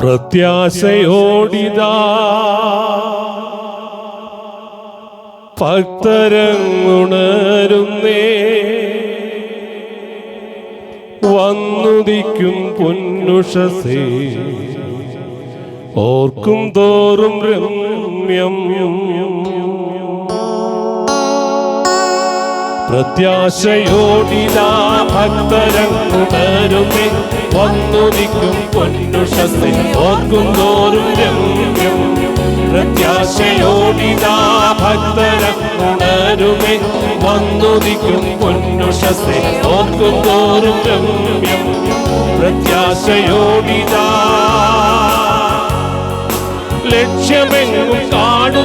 പ്രത്യാശയോടിതാ. ഭക്തരങ്ങുണരുന്നേ വന്നുദിക്കും പൊന്നുഷസേ. ഓർക്കും തോറും രമ്യം. പ്രത്യാശയോടിതാ ഭക്തരങ്ങുണരുമേ വന്നുദിക്കും പൊന്നുഷസെ ഓർക്കും തോറും രമ്യം. പ്രത്യാശയോടിതാ വന്നുദിക്കും പൊന്നുഷസെ ഓർക്കും തോറും രമ്യം. പ്രത്യാശയോടിതാ ലക്ഷ്യമെങ്ങും കാണുന്നല്ലോ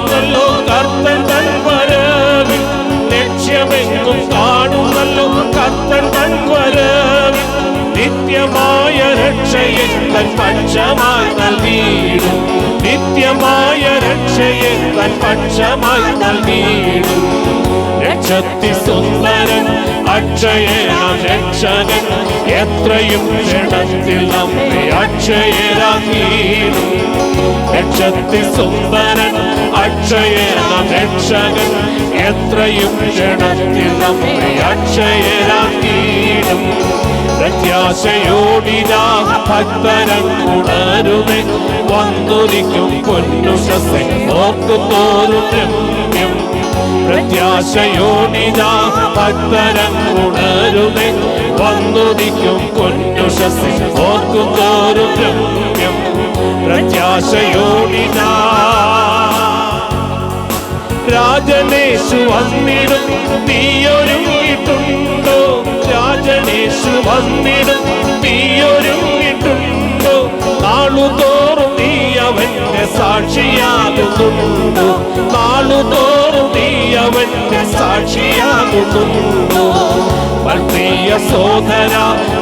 തൻ പക്ഷമായി നൽകിയിടും. നിത്യമായ രക്ഷയെ തൻ പക്ഷമായി നൽകിയിടും. രക്ഷത്തി സുന്ദരൻ അക്ഷയനാം രക്ഷകൻ എത്രയും ക്ഷണത്തിൽ നമ്മെ അക്ഷയരാക്കിയിടും രക്ഷത്തി സുന്ദരൻ അക്ഷയനാം രക്ഷകൻ എത്രയും ക്ഷണത്തിൽ നമ്മെ അക്ഷയരാക്കിയിടും പ്രത്യാശയോടിതാ ഭക്തരം ഉണരുമേ വന്നുദിക്കും പൊന്നുഷസെ ഓർക്കുതോറും രമ്യം പ്രത്യാശയോടിതാ ഭക്തരം ഉണരുമേ വന്നുദിക്കും പൊന്നുഷസെ ഓർക്കുതോറും രമ്യം പ്രത്യാശയോടിതാ രാജനേശു വന്നിടും നീയൊരുങ്ങിയിട്ടുണ്ടോ വന്നിടും നീയൊരുങ്ങിയിട്ടുണ്ടോ നാളുതോറും നീ അവന്റെ സാക്ഷിയാകുന്നുണ്ടോ? നാളുതോറും നീ അവന്റെ സാക്ഷിയാകുന്നുണ്ടോ? പ്രിയ സോദര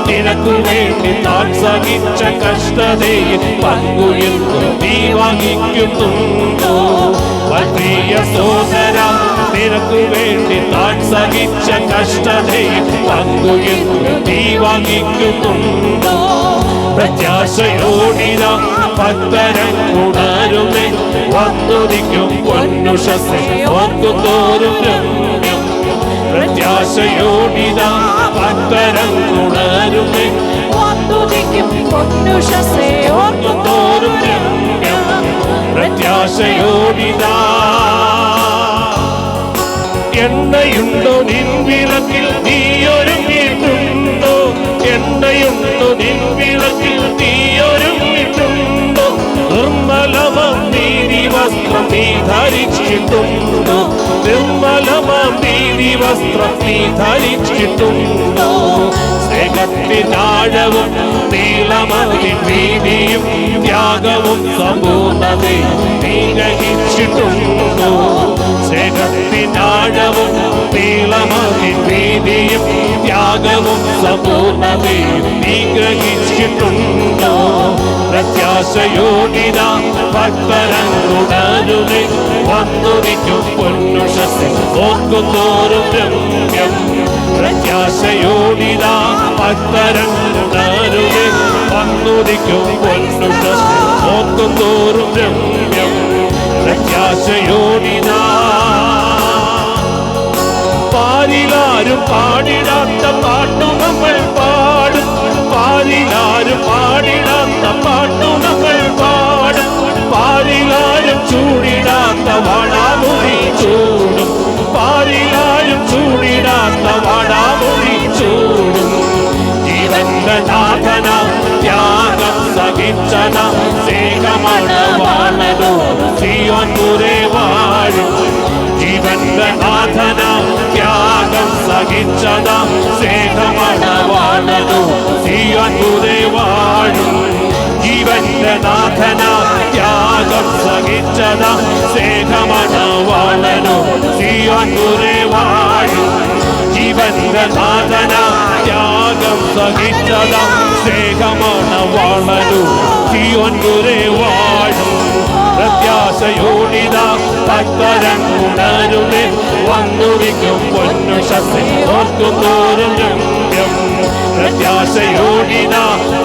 നിനക്കു വേണ്ടി താൻ സഹിച്ച കഷ്ടതയിൽ പങ്കുയെന്നു നീ വഹിക്കുന്നുണ്ടോ? പ്രിയ സോദര നിനക്കു വേണ്ടി താൻ സഹിച്ച കഷ്ടതയിൽ പങ്കുയെന്നു നീ വഹിക്കുന്നുണ്ടോ പ്രത്യാശയോടിത ഭക്തരൻ ഉണരുമേ. വന്നുരിക്കും പൊന്നുഷസെ ഓർക്കുതോറും രമ്യം. പ്രത്യാശയോടിത ഭക്തരൻ ഉണരുമേ. വന്നുദിക്കും പൊന്നുഷസേ ഓർക്കുതോറും രമ്യം. പ്രത്യാശയോടിത എണ്ണയുണ്ടോ നിൻ വിളക്കിൽ നീയൊരുങ്ങിയിട്ടുണ്ടോ എണ്ണയുണ്ടോ നിൻ വിളക്കിൽ നീയൊരുങ്ങിയിട്ടുണ്ടോ നിർമ്മലമാം നീതി വസ്ത്രം നീ ധരിച്ചിട്ടുണ്ടോ? നിർമ്മലമാം നീതി വസ്ത്രം നീ ധരിച്ചിട്ടുണ്ടോ? സ്നേഹത്തിനാഴവും നീളമതിൻ വീതിയും ത്യാഗവും സമ്പൂർണതയും നീ ഗ്രഹിച്ചിട്ടുണ്ടോ? സ്നേഹത്തിനാഴവും സമ്പൂർണതയും നീ ഗ്രഹിച്ചിട്ടുണ്ടോ? പ്രത്യാശയോടിത ഭക്തരങ്ങുണരുമേ വന്നുദിക്കും പൊന്നുഷത്തിൽ ഓർക്കുതോറും രമ്യം. പ്രത്യാശയോടിത ഭക്തരങ്ങുണരുമേ വന്നുദിക്കും പൊന്നുഷത്തിൽ ഓർക്കുതോറും രമ്യം. പ്രത്യാശയോടിതാ പാരിലാരും പാടിടാത്ത പാട്ടു നമ്മൾ പാടും. പാരിലാരും പാടിടാത്ത പാട്ടു നമ്മൾ പാടും. പാരിലാരും ചൂടിടാത്ത വാടാമുറി ചൂടും. പാരിലാരും ചൂടിടാത്ത വാടാമുറി ചൂടും. ജീവന്റെ നാഥന ത്യാഗം സഹിച്ചന സ്നേഹമണവാണനോ സിയോൻ ത്യാഗം സേതമണവാണതു മുരേ വാഴും ജീവന്റെ നാഥന ത്യാഗം സഹിച്ചത സേതമണവാണനു സിയോൻ മുരേ വാഴും ജീവന്റെ നാഥന ത്യാഗം സഹിച്ചത സിയോൻ ഗുരേ വാഴും പ്രത്യ പ്രത്യാശയോടിത ഭക്തരൻ ഉണരുന്നേ വന്നുവിക്കും പൊന്നു ശസ്തി ഓർക്കും തോറും രമ്യം പ്രത്യാശയോടിത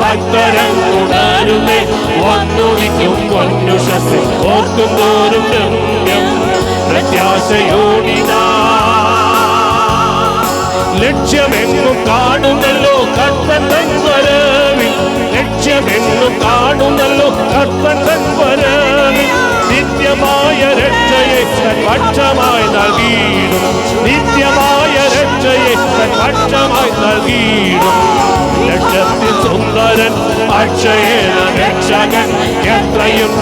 ഭക്തരൻ വന്നു വന്നുവിക്കും പൊന്നു ശസ്തി ഓർക്കും തോറും രമ്യം പ്രത്യാശയോടിതാ ലക്ഷ്യമെങ്ങും കാണുന്നല്ലോ കർത്തൻ തൻ വരവിൽ. ലക്ഷ്യമെങ്ങും കാണുന്നല്ലോ കർത്തൻ തൻ വരവിൽ. നിത്യമായ രക്ഷയെ പക്ഷമായി നൽകിയിടും പക്ഷമായി നൽകിയിടും ലക്ഷത്തിൽ സുന്ദരൻ അക്ഷയേന രക്ഷകൻ എത്രയും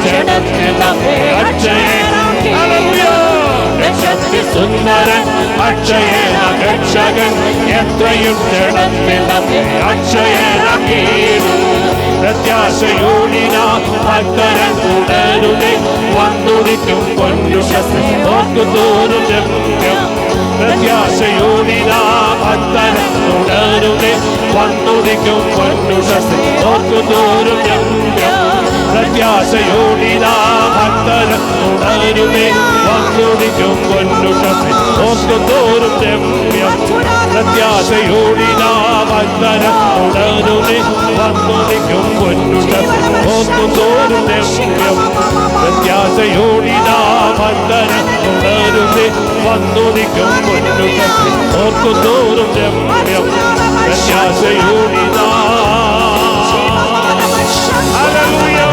ലക്ഷത്തിൽ സുന്ദരൻ അക്ഷയേന രക്ഷകൻ എത്രയും അക്ഷയനാക്കിയിടും പ്രത്യാശയോടിന ഭക്തരൻ തുടരുന്നേ വന്നുടിക്കും ശസ്ത്രം ഓർക്കുതോറും രമ്യം പ്രത്യാശയോടിന തുടരുന്നേ പൊന്നു ശസ്ത്രം ഓർക്കുതോറും രമ്യം പ്രത്യാശയോടിന ഭക്തരൻ തുടരുന്നേ വന്നുദിക്കും പൊന്നു ശസ്ത്രം ഓർക്കുതോറും രമ്യം. പ്രത്യാശയോടിന ഭക്തരൻ തുടരുന്നേ വന്നുദിക്കും പൊന്നു ശസ്ത്രം ഓർക്കുതോറും രമ്യം. പ്രത്യാശയോടിന ഭക്തരൻ തുടരുന്നേ വന്നുദിക്കും ഓർക്കുതോറും രമ്യം. marchas em unidade. Aleluia.